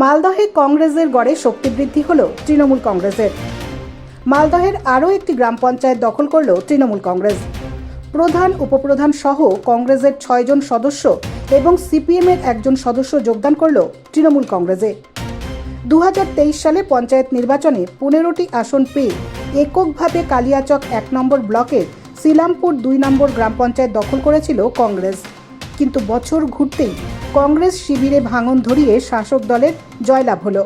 মালদহে কংগ্রেসের গড়ে শক্তি বৃদ্ধি হল তৃণমূল কংগ্রেসের। মালদহের আরও একটি গ্রাম পঞ্চায়েত দখল করল তৃণমূল কংগ্রেস। প্রধান, উপপ্রধান সহ কংগ্রেসের ছয়জন সদস্য এবং সিপিএমের একজন সদস্য যোগদান করল তৃণমূল কংগ্রেসে। দু হাজার তেইশ সালে পঞ্চায়েত নির্বাচনে পনেরোটি আসন পেয়ে এককভাবে কালিয়াচক এক নম্বর ব্লকের সিলামপুর দুই নম্বর গ্রাম পঞ্চায়েত দখল করেছিল কংগ্রেস। কিন্তু বছর ঘুরতেই কংগ্রেস শিবিরে ভাঙন ধরিয়ে শাসক দলের জয়লাভ হলো।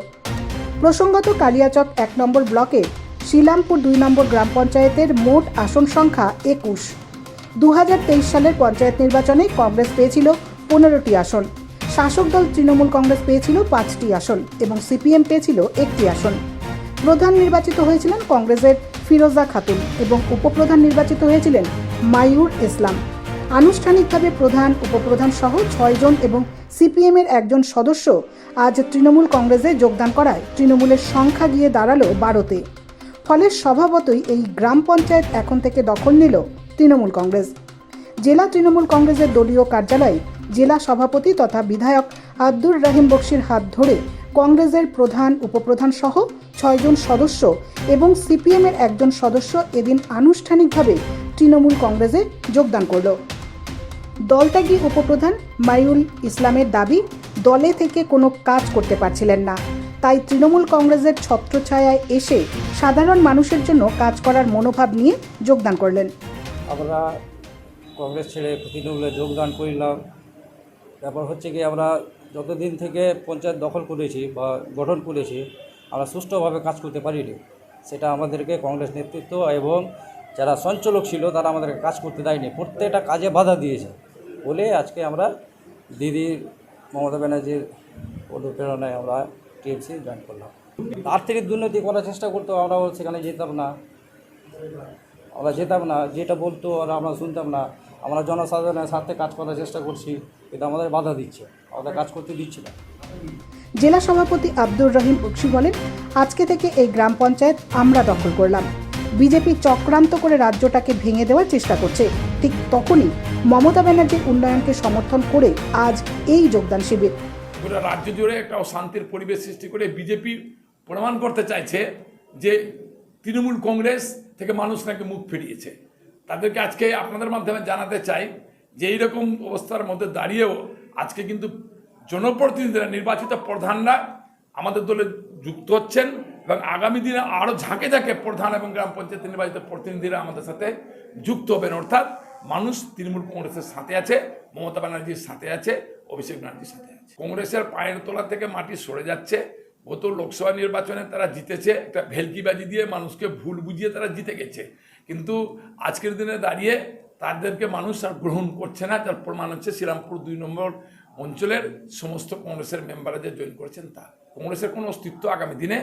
প্রসঙ্গত কালিয়াচক এক নম্বর ব্লকে শিলামপুর দুই নম্বর গ্রাম পঞ্চায়েতের মোট আসন সংখ্যা একুশ। দু সালের পঞ্চায়েত নির্বাচনে কংগ্রেস পেয়েছিল পনেরোটি আসন। শাসক দল তৃণমূল কংগ্রেস পেয়েছিল পাঁচটি আসন এবং সিপিএম পেয়েছিল একটি আসন। প্রধান নির্বাচিত হয়েছিলেন কংগ্রেসের ফিরোজা খাতুন এবং উপপ্রধান নির্বাচিত হয়েছিলেন মায়ুর ইসলাম। আনুষ্ঠানিকভাবে প্রধান, উপপ্রধান সহ ছয়জন এবং সিপিএমের একজন সদস্য আজ তৃণমূল কংগ্রেসে যোগদান করায়। তৃণমূলের সংখ্যা গিয়ে দাঁড়াল বারোতে। ফলে স্বভাবতই এই গ্রাম পঞ্চায়েত এখন থেকে দখল নিল তৃণমূল কংগ্রেস। জেলা তৃণমূল কংগ্রেসের দলীয় কার্যালয়ে জেলা সভাপতি তথা বিধায়ক আব্দুর রহিম বক্সির হাত ধরে কংগ্রেসের প্রধান, উপপ্রধান সহ ছয়জন সদস্য এবং সিপিএমের একজন সদস্য এদিন আনুষ্ঠানিকভাবে তৃণমূল কংগ্রেসে যোগদান করল। দলত্যাগী উপপ্রধান মাইউল ইসলামের দাবি, দলে থেকে কোনো কাজ করতে পারছিলেন না। তাই তৃণমূল কংগ্রেসের ছত্রছায়ায় এসে সাধারণ মানুষের জন্য কাজ করার মনোভাব নিয়ে যোগদান করলেন। আমরা কংগ্রেস ছেড়ে তৃণমূলে যোগদান করলাম। ব্যাপার হচ্ছে কি, আমরা যতদিন থেকে পঞ্চায়েত দখল করেছি বা গঠন করেছি, আমরা সুষ্ঠুভাবে কাজ করতে পারিনি। সেটা আমাদেরকে কংগ্রেস নেতৃত্ব এবং যারা সঞ্চালক ছিল, তারা আমাদেরকে কাজ করতে দেয়নি। প্রত্যেকটা কাজে বাধা দিয়েছে। বলে আজকে আমরা দিদি মমতা ব্যানার্জির অনুপ্রেরণায় আমরা টিএমসি জয়েন করলাম। আর্থিক দুর্নীতি করার চেষ্টা করতো, আমরাও সেখানে যেতাম না। আমরা যেতাম না, যেটা বলতো আর আমরা শুনতাম না। আমরা জনসাধারণের স্বার্থে কাজ করার চেষ্টা করছি, কিন্তু আমাদের বাধা দিচ্ছে, আমাদের কাজ করতে দিচ্ছে না। জেলা সভাপতি আব্দুর রহিম বক্সি বলেন, আজকে থেকে এই গ্রাম পঞ্চায়েত আমরা দখল করলাম। বিজেপি চক্রান্ত করে রাজ্যটাকে ভেঙে দেওয়ার চেষ্টা করছে। ঠিক তখনই মমতা ব্যানার্জির উন্নয়নকে সমর্থন করে আজ এই যোগদান শিবির। গোটা রাজ্য জুড়ে একটা অশান্তির পরিবেশ সৃষ্টি করে বিজেপি প্রমাণ করতে চাইছে যে তৃণমূল কংগ্রেস থেকে মানুষ নাকি মুখ ফিরিয়েছে। তাদেরকে আজকে আপনাদের মাধ্যমে জানাতে চাই যে এইরকম অবস্থার মধ্যে দাঁড়িয়েও আজকে কিন্তু জনপ্রতিনিধিরা, নির্বাচিত প্রধানরা আমাদের দলে যুক্ত হচ্ছেন এবং আগামী দিনে আরও ঝাঁকে ঝাঁকে প্রধান এবং গ্রাম পঞ্চায়েত নির্বাচিত প্রতিনিধিরা আমাদের সাথে যুক্ত হবেন। অর্থাৎ মানুষ তৃণমূল কংগ্রেসের সাথে আছে, মমতা ব্যানার্জির সাথে আছে, অভিষেক ব্যানার্জির সাথে আছে। কংগ্রেসের পায়ের তোলা থেকে মাটি সরে যাচ্ছে। গত লোকসভা নির্বাচনে তারা জিতেছে, একটা ভেলকিবাজি দিয়ে মানুষকে ভুল বুঝিয়ে তারা জিতে গেছে। কিন্তু আজকের দিনে দাঁড়িয়ে তাদেরকে মানুষ আর গ্রহণ করছে না তার প্রমাণ হচ্ছে শ্রীরামপুর দুই নম্বর অঞ্চলের সমস্ত কংগ্রেসের মেম্বাররা যে জয়েন করেছেন তা। কংগ্রেসের কোনো অস্তিত্ব আগামী দিনে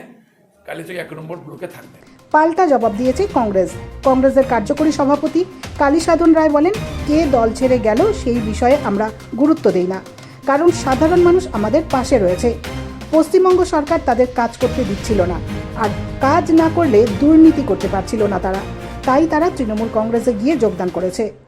কালীচক এক নম্বর ব্লকে থাকবে। পাল্টা জবাব দিয়েছে কংগ্রেস। কংগ্রেসের কার্যকরী সভাপতি কালীসাধন রায় বলেন, কে দল ছেড়ে গেল সেই বিষয়ে আমরা গুরুত্ব দিই না। কারণ সাধারণ মানুষ আমাদের পাশে রয়েছে। পশ্চিমবঙ্গ সরকার তাদের কাজ করতে দিচ্ছিল না। আর কাজ না করলে দুর্নীতি করতে পারছিল না তারা। তাই তারা তৃণমূল কংগ্রেসে গিয়ে যোগদান করেছে।